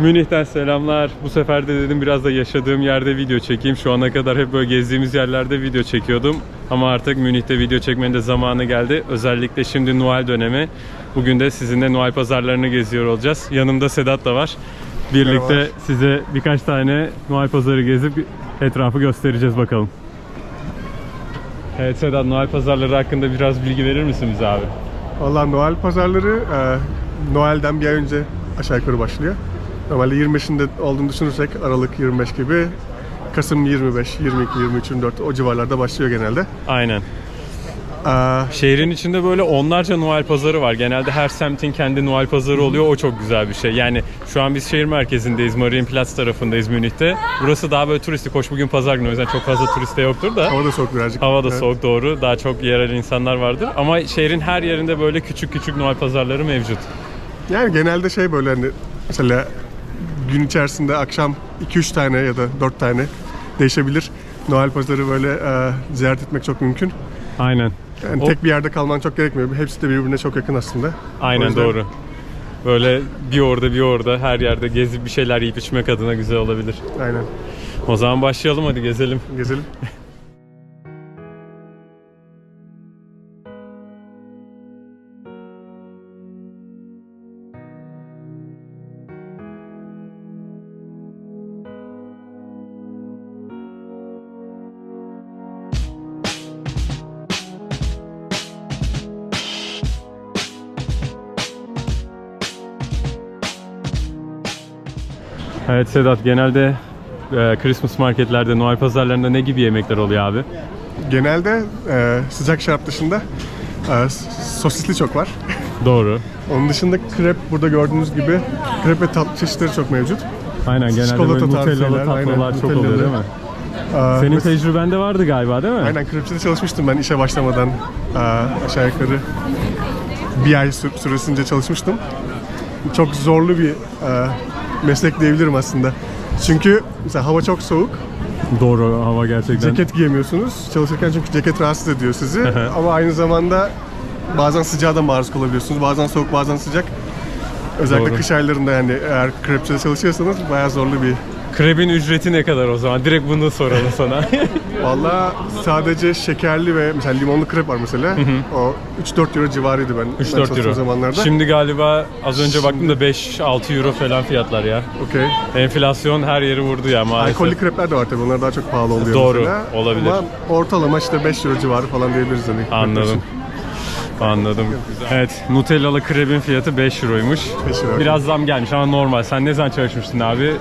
Münih'ten selamlar. Bu sefer de dedim biraz da yaşadığım yerde video çekeyim. Şu ana kadar hep böyle gezdiğimiz yerlerde video çekiyordum. Ama artık Münih'te video çekmenin de zamanı geldi. Özellikle şimdi Noel dönemi. Bugün de sizinle Noel pazarlarını geziyor olacağız. Yanımda Sedat da var. Birlikte Merhaba. size birkaç tane Noel pazarı gezip etrafı göstereceğiz bakalım. Evet Sedat, Noel pazarları hakkında biraz bilgi verir misin bize abi? Valla Noel pazarları e, Noel'den bir ay önce aşağı yukarı başlıyor. Normalde 25'inde olduğunu düşünürsek Aralık 25 gibi Kasım 25, 22, 23, 24 o civarlarda başlıyor genelde. Aynen. E, Şehrin içinde böyle onlarca Noel pazarı var. Genelde her semtin kendi Noel pazarı oluyor. O çok güzel bir şey. Yani şu an biz şehir merkezindeyiz. Marienplatz tarafındayız Münih'te. Burası daha böyle turistik. Hoş bugün pazar günü o yüzden çok fazla turiste yoktur da. hava da soğuk birazcık. Hava da Evet. soğuk doğru. Daha çok yerel insanlar vardır. Ama şehrin her yerinde böyle küçük küçük Noel pazarları mevcut. Yani genelde şey böyle hani mesela gün içerisinde akşam 2-3 tane ya da 4 tane değişebilir. Noel pazarı böyle e, ziyaret etmek çok mümkün. Aynen. Yani O- tek bir yerde kalman çok gerekmiyor. Hepsi de birbirine çok yakın aslında. O Aynen yüzden- doğru. Böyle bir orada bir orada her yerde gezip bir şeyler yiyip içmek adına güzel olabilir. Aynen. O zaman başlayalım hadi gezelim. Gezelim. Evet Sedat genelde e, Christmas marketlerde, Noel pazarlarında ne gibi yemekler oluyor abi? Genelde e, sıcak şarap dışında e, sosisli çok var. Doğru. Onun dışında krep burada gördüğünüz gibi krep ve tatlı çeşitleri çok mevcut. Aynen genelde Çikolata böyle Nutellalı tatlılar aynen, çok oluyor değil mi? Aa, Senin mes- tecrüben de vardı galiba değil mi? Aynen krepçide çalışmıştım ben işe başlamadan aa, aşağı yukarı bir ay sü- süresince çalışmıştım. Çok zorlu bir aa, meslek diyebilirim aslında. Çünkü mesela hava çok soğuk, Doğru hava gerçekten. ceket giyemiyorsunuz. Çalışırken çünkü ceket rahatsız ediyor sizi. Ama aynı zamanda bazen sıcağa da maruz kalabiliyorsunuz. Bazen soğuk, bazen sıcak. Özellikle Doğru. kış aylarında yani eğer krepçide çalışıyorsanız bayağı zorlu bir Krebin ücreti ne kadar o zaman? Direkt bunu soralım sana. Valla sadece şekerli ve mesela limonlu krep var mesela. O 3-4 euro civarıydı ben. ben 3-4 çalıştığım euro. zamanlarda. Şimdi galiba az önce baktım da 5-6 euro falan fiyatlar ya. Okey. Enflasyon her yeri vurdu ya maalesef. Alkollü krepler de var tabii. Onlar daha çok pahalı oluyor Doğru, mesela. olabilir. Ama ortalama işte 5 euro civarı falan diyebiliriz hani. Anladım. Anladım. Evet, Nutellalı krebin fiyatı 5 euroymuş. Beş euro. Biraz zam gelmiş ama normal. Sen ne zaman çalışmıştın abi?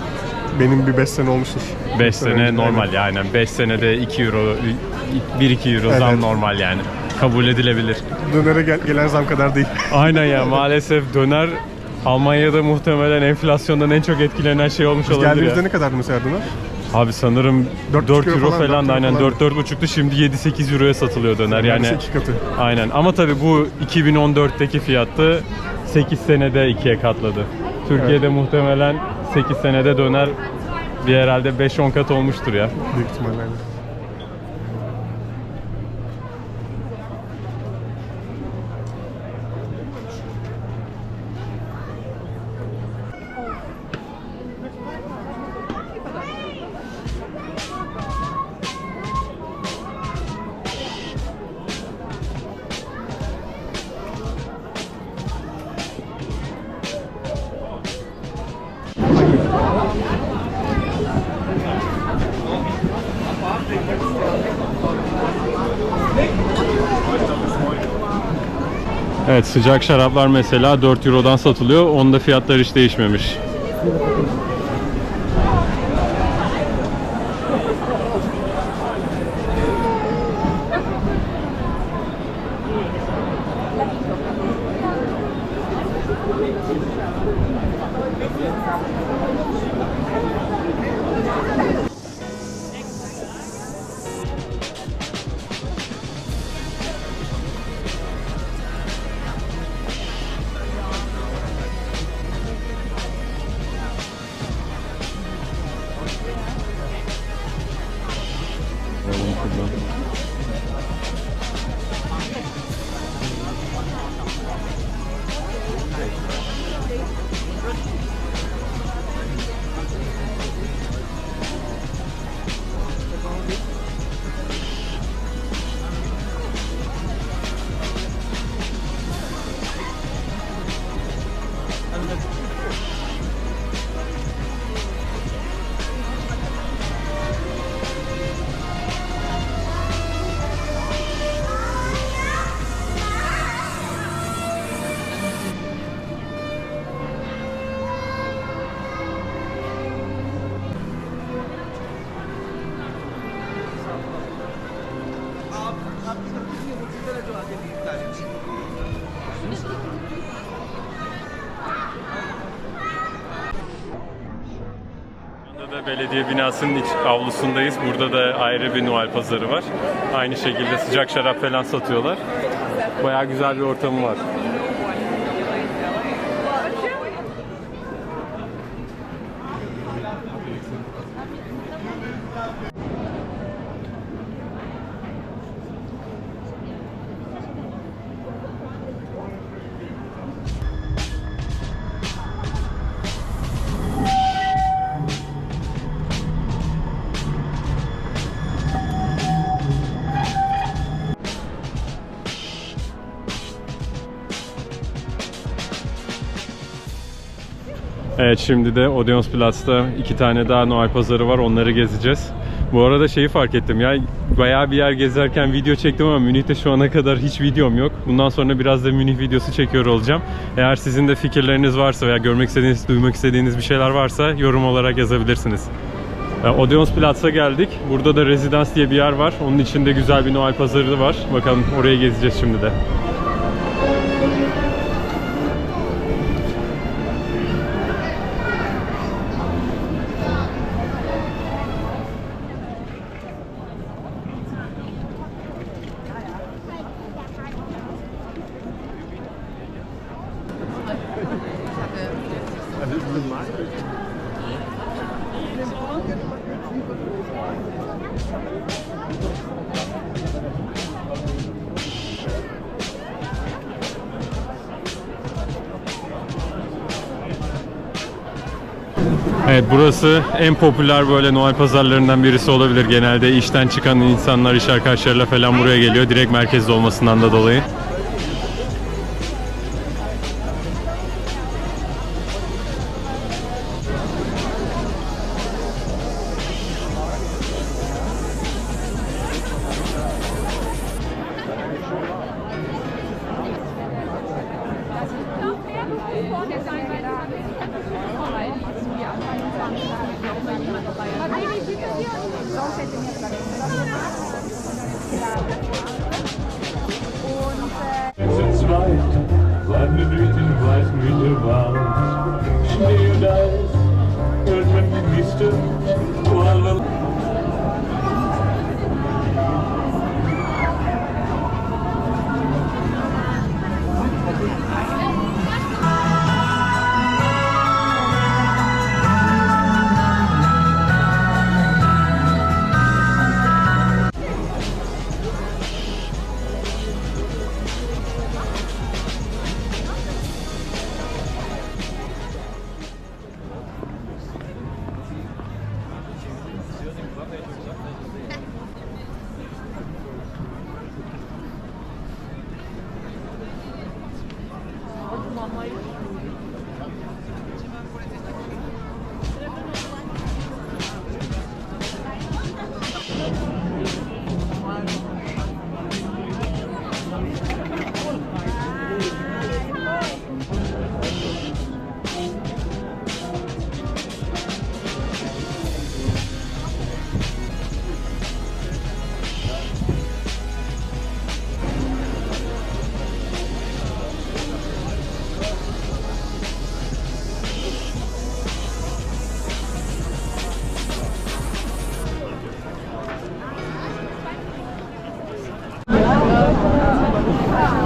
Benim bir 5 sene olmuştur. 5 sene önce, normal yani. 5 senede 2 euro, 1-2 euro zam Evet. normal yani. Kabul edilebilir. Dönere gel- gelen zam kadar değil. Aynen ya maalesef döner Almanya'da muhtemelen enflasyondan en çok etkilenen şey olmuş Biz olabilir geldiğimizde ya. ne kadardı mesela döner? Abi sanırım 4, 4,5 euro euro falan, falan, da aynen 4 4 4,5'tu şimdi 7-8 euroya satılıyor döner yani. İki katı. Aynen ama tabii bu 2014'teki fiyattı 8 senede ikiye katladı. Türkiye'de muhtemelen 8 senede döner bir herhalde 5-10 kat olmuştur ya. Büyük ihtimalle. Evet sıcak şaraplar mesela 4 Euro'dan satılıyor. Onda fiyatlar hiç değişmemiş. Richie. Belediye binasının iç avlusundayız. Burada da ayrı bir Noel pazarı var. Aynı şekilde sıcak şarap falan satıyorlar. Bayağı güzel bir ortamı var. Evet şimdi de Odeonsplat'ta iki tane daha Noel pazarı var. Onları gezeceğiz. Bu arada şeyi fark ettim ya bayağı bir yer gezerken video çektim ama Münih'te şu ana kadar hiç videom yok. Bundan sonra biraz da Münih videosu çekiyor olacağım. Eğer sizin de fikirleriniz varsa veya görmek istediğiniz, duymak istediğiniz bir şeyler varsa yorum olarak yazabilirsiniz. E, Odeonsplatz'a geldik. Burada da Residence diye bir yer var. Onun içinde güzel bir Noel pazarı var. Bakalım oraya gezeceğiz şimdi de. Evet burası en popüler böyle Noel pazarlarından birisi olabilir. Genelde işten çıkan insanlar iş arkadaşlarıyla falan buraya geliyor. Direkt merkezde olmasından da dolayı.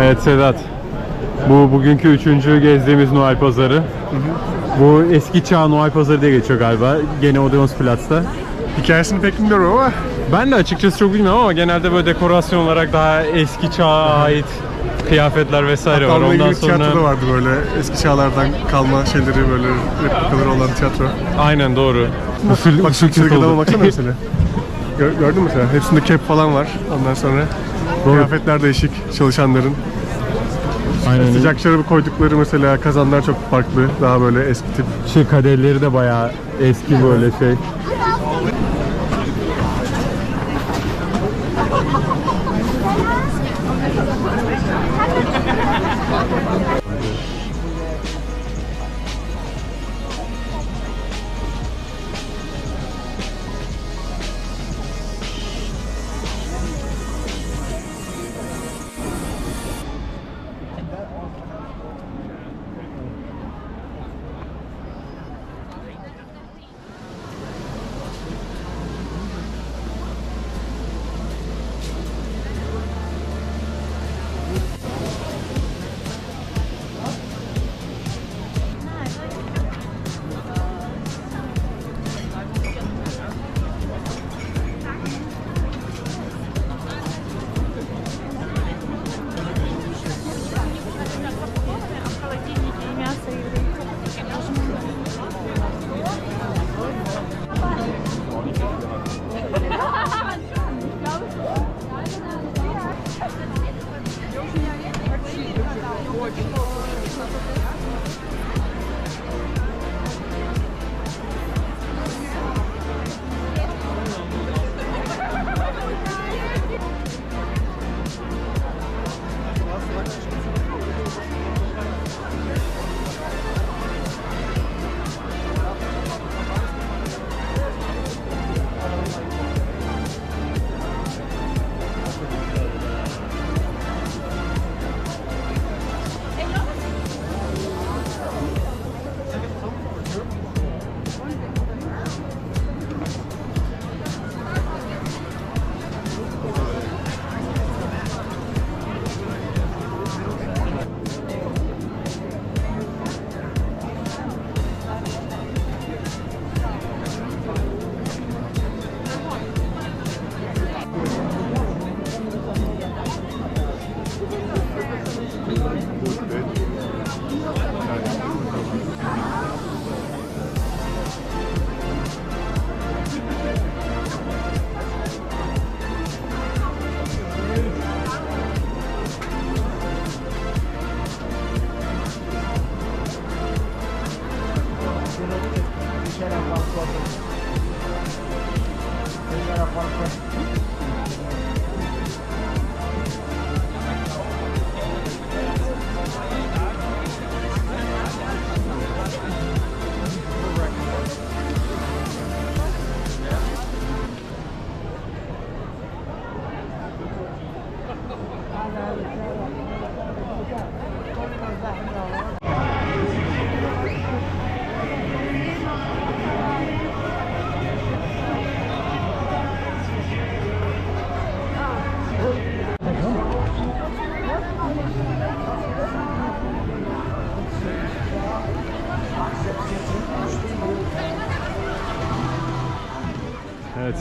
Evet Sedat. Bu bugünkü üçüncü gezdiğimiz Noel pazarı. Bu eski çağ Noel pazarı diye geçiyor galiba. Gene Odeonsplatz'ta. Hikayesini pek bilmiyorum ama Ben de açıkçası çok bilmiyorum ama genelde böyle dekorasyon olarak daha eski çağa ait kıyafetler vesaire var. Onunla Ondan sonra tiyatro da vardı böyle eski çağlardan kalma şeyleri böyle replikaları olan tiyatro. aynen doğru. Usul, Bak şu çizgi adama baksana mesela. Gör, gördün mü mesela? Hepsinde cap falan var. Ondan sonra kıyafetler değişik çalışanların. Aynen. Sıcak şarabı koydukları mesela kazanlar çok farklı. Daha böyle eski tip. Şey kadehleri de bayağı eski böyle şey.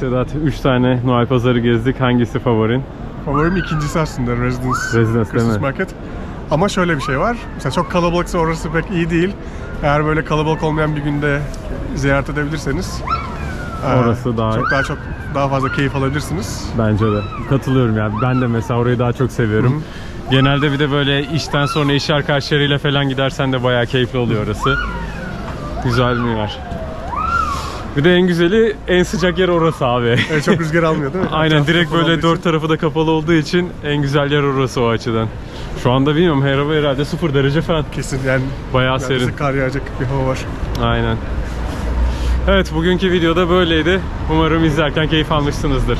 Sedat 3 tane Noel pazarı gezdik. Hangisi favorin? Favorim ikincisi aslında Residence, Residence, Christmas? Market. Ama şöyle bir şey var. Mesela çok kalabalıksa orası pek iyi değil. Eğer böyle kalabalık olmayan bir günde ziyaret edebilirseniz Orası daha- çok daha çok daha fazla keyif alabilirsiniz. Bence de. Katılıyorum ya. Ben de mesela orayı daha çok seviyorum. Genelde bir de böyle işten sonra iş arkadaşlarıyla falan gidersen de bayağı keyifli oluyor orası. Güzel bir yer. Bir de en güzeli en sıcak yer orası abi. Evet, çok rüzgar almıyor değil mi? Aynen direkt böyle dört tarafı da kapalı olduğu için en güzel yer orası o açıdan. Şu anda bilmiyorum her hava herhalde 0 derece falan. Kesin yani Bayağı serin. neredeyse kar yağacak bir hava var. Aynen. Evet bugünkü videoda böyleydi. Umarım izlerken keyif almışsınızdır.